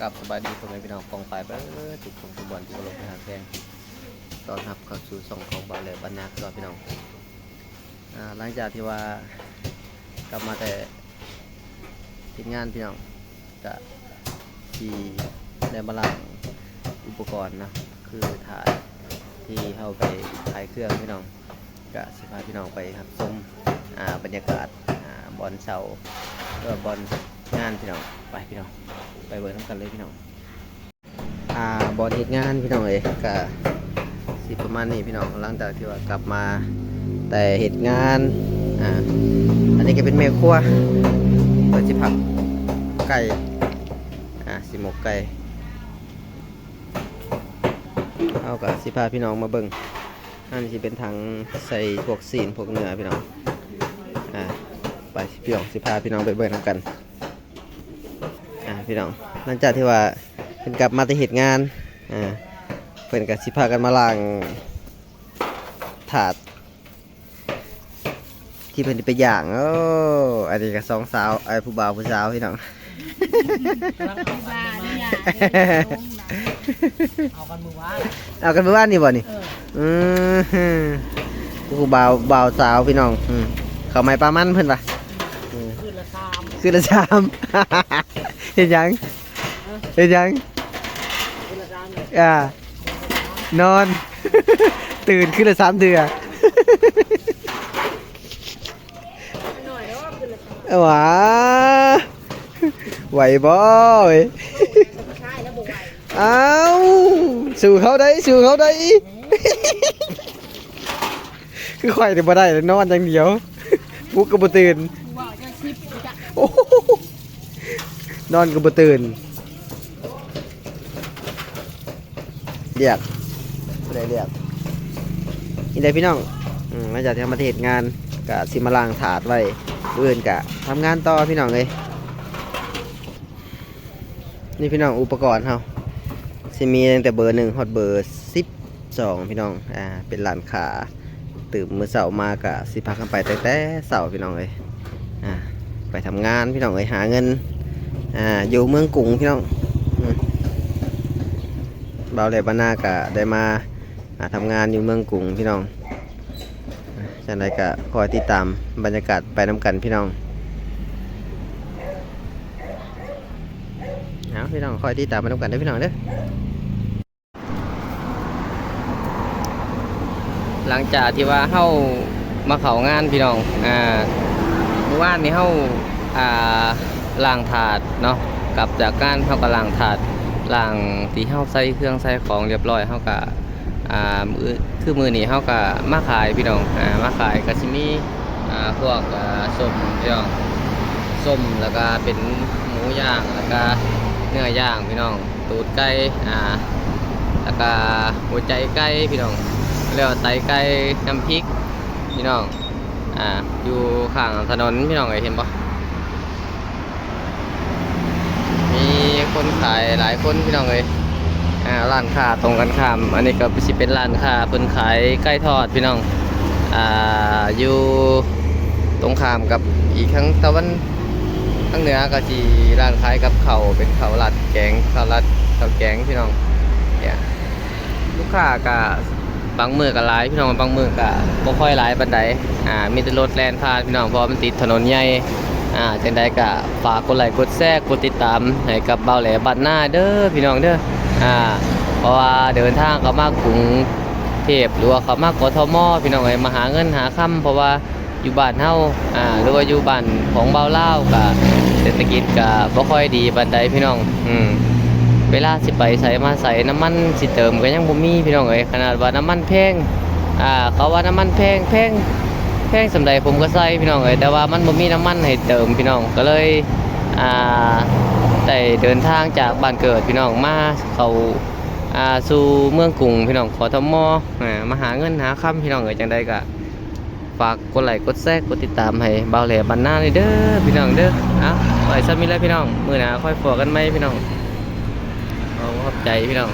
กับสบายดีพ่อแม่พี่น้องกองฝ่ายเบ้อทุกคนทุกบอลที่เคารพในทาแพงตอนรับเข้าสู่ส่องของบาเลยบรรณาก่อนพี่น้องหลังจากที่ว่ากลับมาแต่ทีมงานพี่น้องกะที่ได้มาลังอุปกรณ์นะคือถ่ายที่เข้าไปถ่ายเครื่องพี่น้องกะสิพาพี่น้องไปครับชมบรรยากาศบอลเสาเออบอลงานพี่น้องไปพี่น้อง ไปเบิร์น้ำกันเลยพี่น้องอ่าบอลเหตุงานพี่น้องเอ้ยก็สิประมาณนี้พี่น้องหลังจากที่ว่ากลับมาแต่เหตุงานอ่าอันนี้ก็เป็นเมฆครัวเปิดสิผักไก่อ่าสิหมกไก่เอากับสิพาพี่น้องมาเบิ่งอันนี้สิเป็นถังใส่พวกซีนพวกเนื้อพี่น้องอ่าไปพี่น้องสิพาพี่น้องไปเบิ่งน้ำกัน พี่น้องหลังจากที่ว่าเพิ่นกลับมาแต่เหตุงานอ่าเพิ่นกับสิพากันมาล้างถาด ที่เพิ่นสิไปย่างโอ้อันนี้ก็สองสาวไอ้ผู้บ่าวผู้สาวพี่น้องที่บ้านเนี่ยเอากันมือว่าเอากันเมื่อวานนี่บ่นี่ เอออืมผู้บ่าวบ่าวสาวพี่น้องอืมเขาไม่ปลามันเพิ่นปะอืมคืนละสามคือละชาม เห็นยังเห็นยังอ่านอน ตื่นขึ้นละสามเดือนว้าไหวบ่เว้ยใช่แล้วบอกไหวเอาสู่เขาได้สู่เขาได้ คือข่อยเดี๋ยวบ่ได้นอนอย่างเดียวปลุกก็บตื่นโอ้ นอนก็บ่ตื่นเรียกบ่ได้เรียกนี่เลยพี่น้องอืมหลังจากที่ทำมาเหตุงานกะสิมาลางถาดไว้เอื่นกะทำงานต่อพี่น้องเลยนี่พี่น้องอุปกรณ์เฮาสิมีตั้งแต่เบอร์หนึ่งฮอตเบอร์สิบสองพี่น้องอ่าเป็นร้านขาตื่นมือเสาร์มากะสิพากันไปแต่แต่เสาร์พี่น้องเลยอ่าไปทำงานพี่น้องเอ้ยหาเงิน อ่าอยู่เมืองกรุงพี่น้องเบาเลยบ้านนากะได้มาทำงานอยู่เมืองกรุงพี่น้องจังไรกะคอยติดตามบรรยากาศไปน้ำกันพี่น้องเอาพี่น้องคอยติดตามไปน้ำกันเด้พี่น้องเด้อหลังจากที่ว่าเข้ามาเขางานพี่น้องอ่าเมื่อวานนี้เฮาอ่า ล้างถาดเนาะกลับจากการเฮาก็ล้างถาดล้างที่เฮาใส่เครื่องใส่ของเรียบร้อยเฮาก็อ่ามือคือมือนี้เฮาก็มาขายพี่น้องอ่ามาขายก็สิมีอ่าพวกอ่าส้มพี่น้องส้มแล้วก็เป็นหมูย่างแล้วก็เนื้อย่างพี่น้องตูดไก่อ่าแล้วก็หัวใจไก่พี่น้องแล้วาไตไก่น้ำพริกพี่น้องอ่าอยู่ข้างถนนพี่น้องเห็นปะมีคน ขายหลายคนพี่น้องเอ้ยอ่าร้านค้าตรงกันข้าม อันนี้ก็สิเป็นร้านค้าเพิ่นขายไก่ทอดพี่น้องอ่าอยู่ตรงข้ามกับอีกทั้งตะวันทั้งเหนือก็จีร้านขายกับเขาเป็นเขาวรัดแกงเขาวรัดเขาแกงพี่น้องเนี่ยลูกค้าก็บางมือก็หลายพี่น้องบางมือก็บ่ค่อยหลายปานใดอ่ามีแต่รถแล่นผ่านพี่น้องเพราะมันติดถนนใหญ่ อ่าจังใดก็ฝากกดไลค์กดแชร์กดติดตามให้กับเบาแหลบัดหน้าเด้อพี่น้องเด้ออ่าเพราะว่าเดินทางเขามากรุงเทพหรือว่าเขามากกทมพี่น้องเอ้มาหาเงินหาค่ำเพราะว่าอยู่บ้านเฮาอ่าหรือว่าอยู่บ้านของเบาเล่าวก็เศรษฐกิจก็บ่ค่อยดีปานใดพี่น้องอืมเวลาสิไปใส่มาใส่น้ำมันสิเติมก็ยังบ่มีพี่น้องเอ้ยขนาดว่าน้ำมันแพงอ่าเขาว่าน้ำมันแพงแพง พงสำใดผมก็ใส่พี่น้องเอ้ยแต่ว่ามันบ่มีน้ำมันให้เติมพี่น้องก็เลยอ่าได้เดินทางจากบ้านเกิดพี่น้องมาเขาอ่าสู่เมืองกรุงพี่น้องขอทมอ่ามาหาเงินหาค่ำพี่น้องเอ้ยจังใดก็ฝากกดไลค์กดแชร์กดติดตามให้เบาแหล่บันหน้าเลยเด้อพี่น้องเด้ออ้าไว้ซะมีแล้วพี่น้องมื้อหน้าค่อยฟอกันไหมพี่น้องขอบใจพี่น้อง